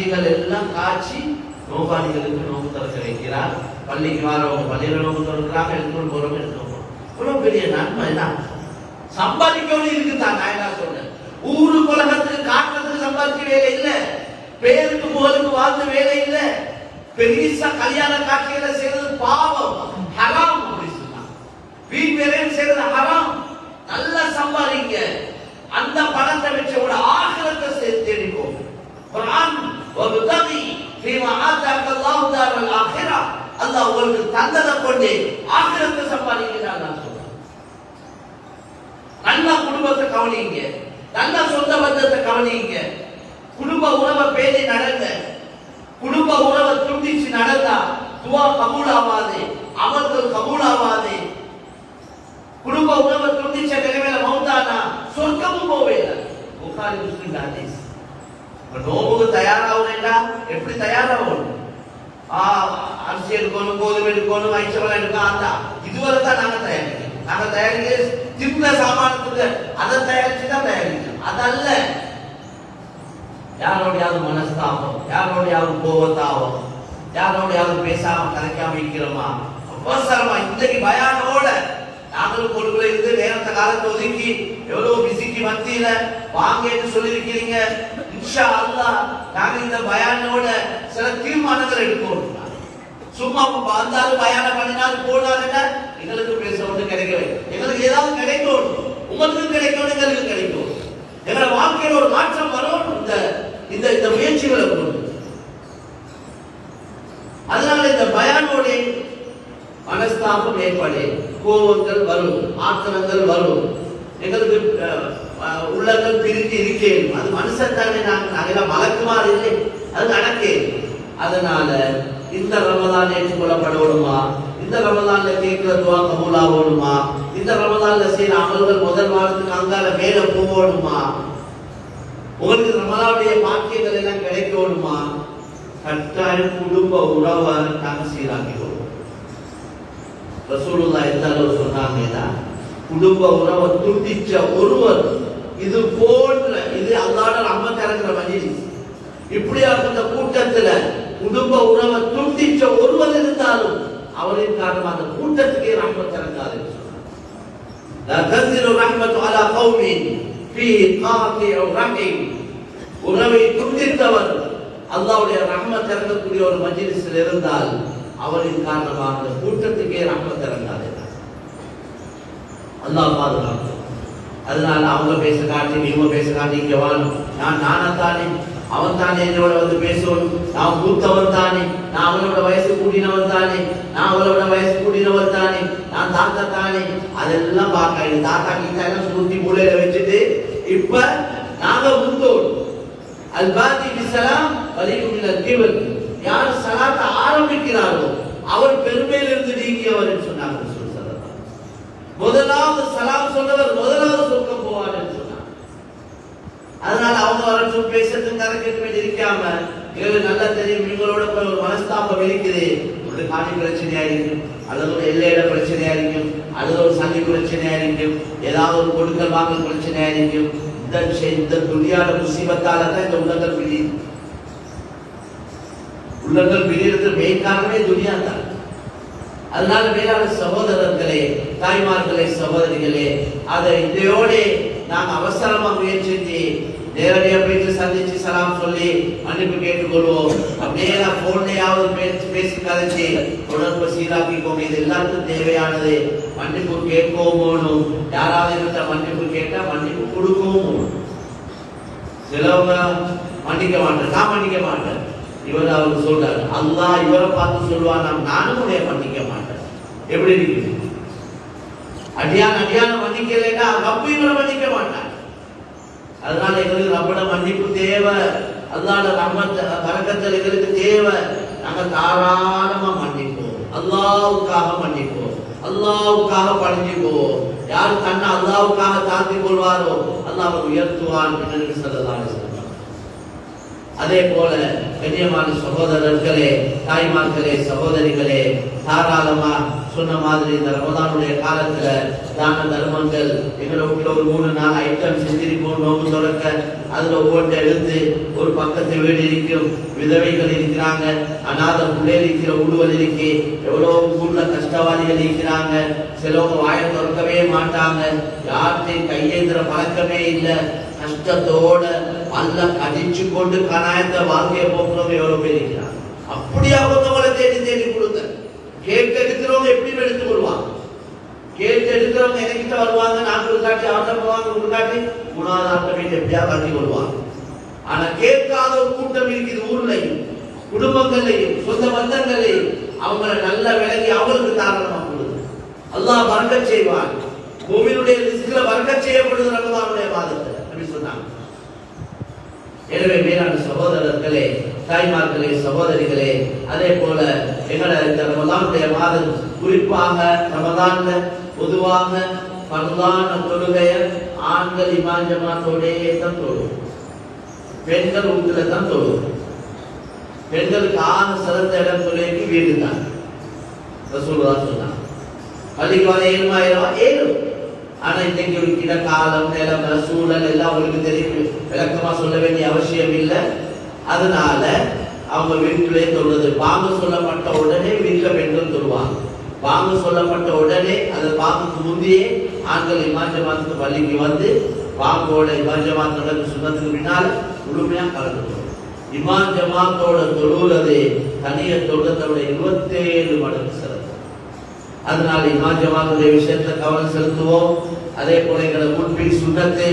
கஞ்சிகள் எல்லாம் காய்ச்சி நோபாளிகளுக்கு நோம்பு திறக்க வைக்கிறார். பள்ளிக்கு வரவங்க பள்ளியில நோம்பு திறக்கிறாங்க எடுத்துக்கொண்டு போறவங்க எடுத்துக்கொண்டு போறோம் இவ்வளவு பெரிய நன்மை என்ன? சம்பாதிக்கணும் இருக்குதான் நான் என்ன சொல்றேன்? ஊரு உலகத்துக்கு காட்டுறதுக்கு சம்பாதிக்க வேலை இல்ல. பேருக்கு புகழுக்கு வாழ்ந்து வேலை இல்லை. பெரிசா கல்யாண காட்சிகளை செய்யறது பாவம் ஹராம் அப்படி சொன்னா வீண் செய்யறது ஹராம். நல்லா சம்பாதிங்க. அந்த பணத்தை வச்சு ஒரு وابتغي فيما آتاك الله دار الآخرة. ஆகிரா அல்லாஹ் உங்களுக்கு தந்ததை கொண்டு ஆகிரத்தை சம்பாதிக்கிறான் நான் சொல்றேன். நல்லா குடும்பத்தை கவனிங்க. நல்லா சொந்த பந்தத்தை கவனிங்க. குடும்ப உறவை பேணி நடந்த குடும்ப உறவை துண்டிச்சு நடந்தா துவா கபூல் அரிசி எடுக்கணும் கோதுமை எடுக்கணும் ஐச்சவளம் எடுக்கணும் அந்த. இதுவரை தான் நாங்க தயாரிக்கிறோம். நாங்க தயாரிக்க தின்ன சாமானத்துக்கு அதை தயாரிச்சு தான் தயாரிக்கிறோம். அதல்ல யாரோடையாவது மனஸ்தாபம் யாரோடையாவது கோபத்தாபம் யாரோடையாவது பேசாம கலைக்காம இருக்கிறோமா? அவசரமா இன்றைக்கு பயானோட நாங்களும் கொடுக்கல இருந்து நேரத்தை காலத்தை ஒதுக்கி எவ்வளவு பிசிக்கு மத்தியில வாங்கன்னு சொல்லியிருக்கிறீங்க. இன்ஷா அல்லாஹ் நாங்க இந்த பயானோட சில தீர்மானங்கள் எடுப்போம். சும்மா வந்தாலும் பயானம் பண்ணினாலும் போனாலும் எங்களுக்கு பேச ஒன்று கிடைக்கவே எங்களுக்கு ஏதாவது கிடைக்கும். உங்களுக்கும் கிடைக்கும் எங்களுக்கு கிடைக்கும். எங்களை வாழ்க்கையில் ஒரு மாற்றம் வரும். இந்த இந்த இந்த முயற்சிகளை கொண்டு. அதனால இந்த பயானோட மனஸ்தாபம் ஏற்படு. கோபங்கள் வரும் ஆத்திரங்கள் வரும். எங்களுக்கு உள்ளங்கள் பிரித்து இருக்கேன் அது மனுஷன் தானே நாங்கள் நாங்கள் மலக்குமாறு இல்லை. அது நடக்கே. அதனால இந்த ரமதான் ஏற்றுக்கொள்ளப்படணுமா இந்த ரமதான்ல கேட்கிற துவா கபூலாகணுமா இந்த ரமதான்ல செய்யற அமல்கள் முதல் வாரத்துக்கு அங்கால மேல போகணுமா உங்களுக்கு ரமலானுடைய பாக்கியங்கள் எல்லாம் கிடைக்கணுமா கட்டாயம் குடும்ப உறவை நாங்க சீராக்கிறோம் ரசூலுல்லா எந்த அளவு சொன்னாங்க குடும்ப உறவை துண்டிச்ச ஒருவர் இது போன்ற இது அல்லாட ரம்மத் இறங்குற மஜிலிஸ் இப்படியாப்பட்ட கூட்டத்துல குடும்ப உறவை துண்டிச்ச ஒருவர் இருந்தாலும் அவரின் காரணமாக அந்த கூட்டத்துக்கே ரம்மத் இறங்காது என்று சொன்னார். لا تنزل الرحمة على قوم فيه قاطع رحم உறவை துண்டித்தவர் அல்லாவுடைய ரஹ்மத் இறங்கக்கூடிய ஒரு மஜ்லிஸில் இருந்தால் அவரின் காரணமாக அந்த கூட்டத்துக்கே ரஹ்மத் இறங்காது அல்லாஹ் பாதுகாக்கும் அதனால அவங்க பேச காட்டி இவங்க பேச காட்டி இங்க வாழும் நான் நானத்தானே அவன் தானே என்னோட வந்து பேசணும் நான் மூத்தவன் தானே நான் அவனோட வயசு கூடினவன் தானே நான் அவளோட வயசு கூடினவன் தானே நான் தாத்தா தானே. அதெல்லாம் பார்க்க தாத்தா கீத்தா எல்லாம் சுருத்தி மூலையில வச்சுட்டு இப்ப நாங்க முந்தோம் அல்பாதி பிசலாம் வலியுள்ள தீவன் யார் சலாத்தை ஆரம்பிக்கிறாரோ அவர் பெருமையிலிருந்து நீங்கியவர் சொன்னாங்க முதலாவது சலாம் சொன்னவர் முதல் அதனால அவங்க வரட்டும் பேசுறதுக்கு கரைக்கிறதுமே இருக்காம எங்களுக்கு நல்லா தெரியும் நீங்களோட ஒரு மனஸ்தாபம் இருக்குது ஒரு காணி பிரச்சனையா இருக்கும் அல்லது ஒரு எல்லையிட பிரச்சனையா இருக்கும் அல்லது ஒரு சண்டை பிரச்சனையா இருக்கும் ஏதாவது ஒரு கொடுக்கல் வாங்கல் பிரச்சனையா இருக்கும். இந்த விஷயம் இந்த துணியாட முசீபத்தால தான் இந்த உள்ளங்கள் பிரியுது. உள்ளங்கள் பிரியறது மெயின் காரணமே துணியா தான் அதனால மேலான சகோதரர்களே தாய்மார்களே சகோதரிகளே அதை இதையோட நாம் அவசரமா முயற்சி நேரடியா போயிட்டு சந்திச்சு சலாம் சொல்லி மன்னிப்பு கேட்டுக்கொள்வோம். அப்படியே நான் போன்லயாவது பேசி பேசி கதைச்சு தொடர்பு சீராக்கிக்கோங்க இது எல்லாருக்கும் தேவையானது. மன்னிப்பு கேட்கவும் போகணும் யாராவது இருந்த மன்னிப்பு கேட்டா மன்னிப்பு கொடுக்கவும் சிலவங்க மன்னிக்க மாட்டேன் நான் மன்னிக்க மாட்டேன். இவர் அவர் சொல்றாரு. அல்லா இவரை பார்த்து சொல்லுவான்? நானும் உடைய மன்னிக்க மாட்டேன். எப்படி இருக்குது? அடியான் அடியான மன்னிக்கலைன்னா ரப்பு இவரை மன்னிக்க மாட்டேன். அதனால எங்களுக்கு ரப்பட மன்னிப்பு தேவை. அல்லாட ரம்மத் பறக்கத்தில் எங்களுக்கு தேவை. நாங்க தாராளமாக மன்னிப்போம். அல்லாவுக்காக மன்னிப்போம். அல்லாவுக்காக பணிஞ்சுப்போம் யார் தன்னை அல்லாவுக்காக தாழ்த்தி கொள்வாரோ அல்லாஹ் உயர்த்துவான் என்று சொல்லலாம் அதே போல கண்ணியமான சகோதரர்களே தாய்மார்களே சகோதரிகளே தாராளமா சொன்ன மாதிரி இந்த ரமதானுடைய காலத்துல தான தர்மங்கள் எங்களை வீட்டுல ஒரு மூணு நாலு ஐட்டம் செஞ்சிருக்கோம் நோம்பு தொடக்க. அதுல ஒவ்வொன்றை எடுத்து ஒரு பக்கத்து வீடு இருக்கும் விதவைகள் இருக்கிறாங்க அநாத உள்ளே இருக்கிற உடுவல் இருக்கு எவ்வளவு ஊர்ல கஷ்டவாதிகள் இருக்கிறாங்க சிலவங்க வாயை திறக்கவே மாட்டாங்க யார்கிட்டையும் கையேந்திர பழக்கமே இல்லை கஷ்டத்தோட பல்ல கடிச்சு கொண்டு கணாயத்தை வாழ்க்கைய போக்குறவங்க எவ்வளவு பேர் இருக்கிறாங்க? அப்படியே அவங்களை தேடி தேடி கொடுங்க. கேட்டு எடுக்கிறவங்க எப்படி எடுத்து வருவாங்க கேட்டு எடுக்கிறவங்க என்கிட்ட வருவாங்க நான் கொடுக்காட்டி அவர்கிட்ட போவாங்க கொடுக்காட்டி மூணாவது ஆட்ட வீட்டு எப்படியா கட்டி வருவாங்க ஆனா கேட்காத ஒரு கூட்டம் இருக்குது ஊர்லையும் குடும்பங்களையும் சொந்த பந்தங்களையும் அவங்கள நல்ல விலகி அவங்களுக்கு தாராளமா கொடுங்க. அல்லாஹ் வரக்க செய்வான். பூமியினுடைய ரிஸ்க்ல வரக்கச் செய்யப்படுது ரமதானுடைய மாதத்துல அப்படி சொன்னாங்க. எனவே மேலான சகோதரர்களே தாய்மார்களே சகோதரிகளே அதே போல எங்களை இந்த ரமதானுடைய மாதம் குறிப்பாக ரமதான்ல பொதுவாக பரலான தொழுகைய ஆண்கள் இமான் ஜமாத்தோடே தான் தொழும் பெண்கள் வீட்டுல தான் தொழும் பெண்களுக்கு ஆண் சிறந்த இடம் தொழுகைக்கு வீடு தான். ரசூலுல்லா சொன்னாங்க பள்ளிக்கு வர ஏழுமா ஏழும் ஆனா இன்னைக்கு இருக்கிற காலம் நிலம சூழல் எல்லாம் உங்களுக்கு தெரியும். விளக்கமா சொல்ல வேண்டிய அவசியம் இல்லை. அதனால அவங்க வீட்டிலே சொல்றது பாம்பு சொல்லப்பட்ட உடனே வீட்டில் பெண்கள் சொல்லுவாங்க பாம்பு சொல்லப்பட்ட உடனே அந்த பாம்புக்கு முந்தையே ஆண்கள் இமாஞ்சமாத்துக்கு பள்ளிக்கு வந்து பாம்போட இமாஞ்சமாத்தோட சுண்ணத்துக்கு பின்னால் முழுமையாக கலந்து இமான் ஜமாத்தோட தொழுகிறது தனிய தொழுதை இருபத்தேழு மடங்கு சிறப்பு. அதனால இமாம் ஜமாத்துடைய விஷயத்தை கவனம் செலுத்துவோம். அதே போல எங்களை முன்பின் சுண்ணத்தை